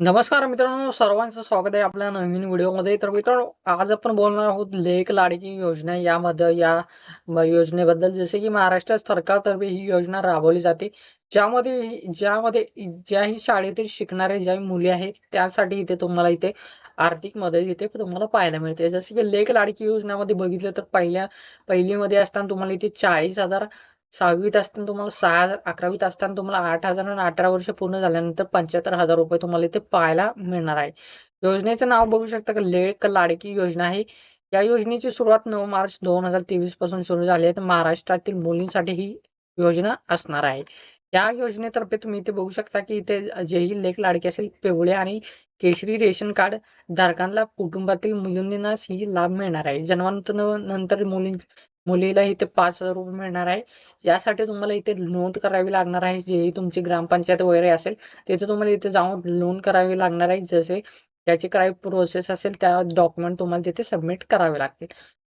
नमस्कार मित्रांनो सर्वांचं स्वागत आहे आपल्या नवीन व्हिडिओमध्ये. तर मित्रांनो आज आपण बोलणार आहोत लेक लाडकी योजना यामध्ये या योजनेबद्दल. जसे की महाराष्ट्र सरकारतर्फे ही योजना राबवली जाते. ज्यामध्ये ज्यामध्ये ज्याही शाळेतील शिकणारे ज्या मुली आहेत त्यासाठी इथे तुम्हाला इथे आर्थिक मदत इथे तुम्हाला पाहायला मिळते. जसे की लेक लाडकी योजनामध्ये बघितलं तर पहिल्या पहिलीमध्ये असताना तुम्हाला इथे चाळीस हजार सहावीत असताना तुम्हाला सहा हजार अकरावीत असताना तुम्हाला आठ हजार आणि अठरा वर्ष पूर्ण झाल्यानंतर पंच्याहत्तर हजार रुपये तुम्हाला इथे पाहायला मिळणार आहे. योजनेचं नाव बघू शकता का? लेक लाडकी योजना आहे. या योजनेची सुरुवात नऊ मार्च दोन हजार तेवीसपासून सुरू झाली आहे. तर महाराष्ट्रातील मुलींसाठी ही योजना असणार आहे. या योजनेतर्फे तुम्ही इथे बघू शकता की इथे जेही लेख लाडकी असेल पिवळे आणि केशरी रेशन कार्ड धारकांना कुटुंबातील मुलींना ही लाभ मिळणार आहे. जन्मानंतर नंतर मुलीं मुलीला इथे पाच हजार रुपये मिळणार आहे. यासाठी तुम्हाला इथे नोंद करावी लागणार आहे. जेही तुमची ग्रामपंचायत वगैरे असेल तिथे तुम्हाला इथे जाऊन नोंद करावी लागणार आहे. जसे त्याची काय प्रोसेस असेल त्या डॉक्युमेंट तुम्हाला तिथे सबमिट करावे लागतील.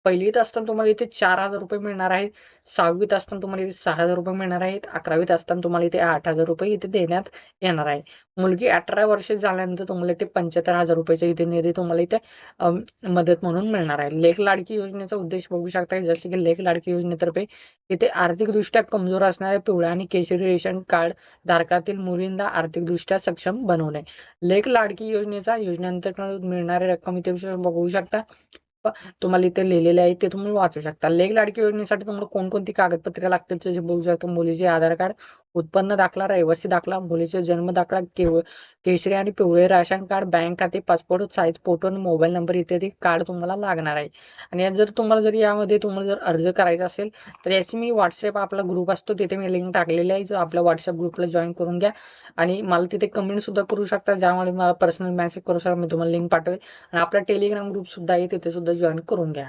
पहिलीत असताना तुम्हाला इथे चार हजार रुपये मिळणार आहेत. सहावीत असताना तुम्हाला इथे सहा हजार रुपये मिळणार आहेत. अकरावीत असताना तुम्हाला इथे आठ हजार रुपये इथे देण्यात येणार आहे. मुलगी अठरा वर्ष झाल्यानंतर तुम्हाला इथे पंच्याहत्तर हजार रुपयाचा इथे निधी तुम्हाला इथे मदत म्हणून मिळणार आहे. लेख लाडकी योजनेचा उद्देश बघू शकता. जसे की लेख लाडकी योजनेतर्फे इथे आर्थिकदृष्ट्या कमजोर असणाऱ्या पिवळ्या आणि केशरी रेशन कार्ड धारकातील मुलींना आर्थिकदृष्ट्या सक्षम बनवणे. लेख लाडकी योजनेचा योजनेअंतर्गत मिळणारी रक्कम इथे बघू शकता. तुम्हाला इथे लिहिलेले आहे ते तुम्ही वाचू शकता. लेख लाडकी योजनेसाठी तुम्हाला कोणकोणती कागदपत्रे लागतील? जे बघू शकता मुलीचे आधार कार्ड उत्पन्न दाखला रहिवासी दाखला मुलीचे जन्म दाखला केव केशरी आणि पिवळे राशन कार्ड बँक खाते पासपोर्ट साईज फोटो आणि मोबाईल नंबर इत्यादी कार्ड तुम्हाला लागणार आहे. आणि जर तुम्हाला जर यामध्ये तुम्हाला जर अर्ज करायचा असेल तर याची मी व्हॉट्सअप आपला ग्रुप असतो तिथे मी लिंक टाकलेली आहे. जो आपल्या व्हॉट्सअप ग्रुपला जॉईन करून घ्या. आणि मला तिथे कमेंट सुद्धा करू शकता ज्यामुळे मला पर्सनल मेसेज करू शकता मी तुम्हाला लिंक पाठवेल. आणि आपला टेलिग्राम ग्रुप सुद्धा आहे तिथे सुद्धा जॉईन करून घ्या.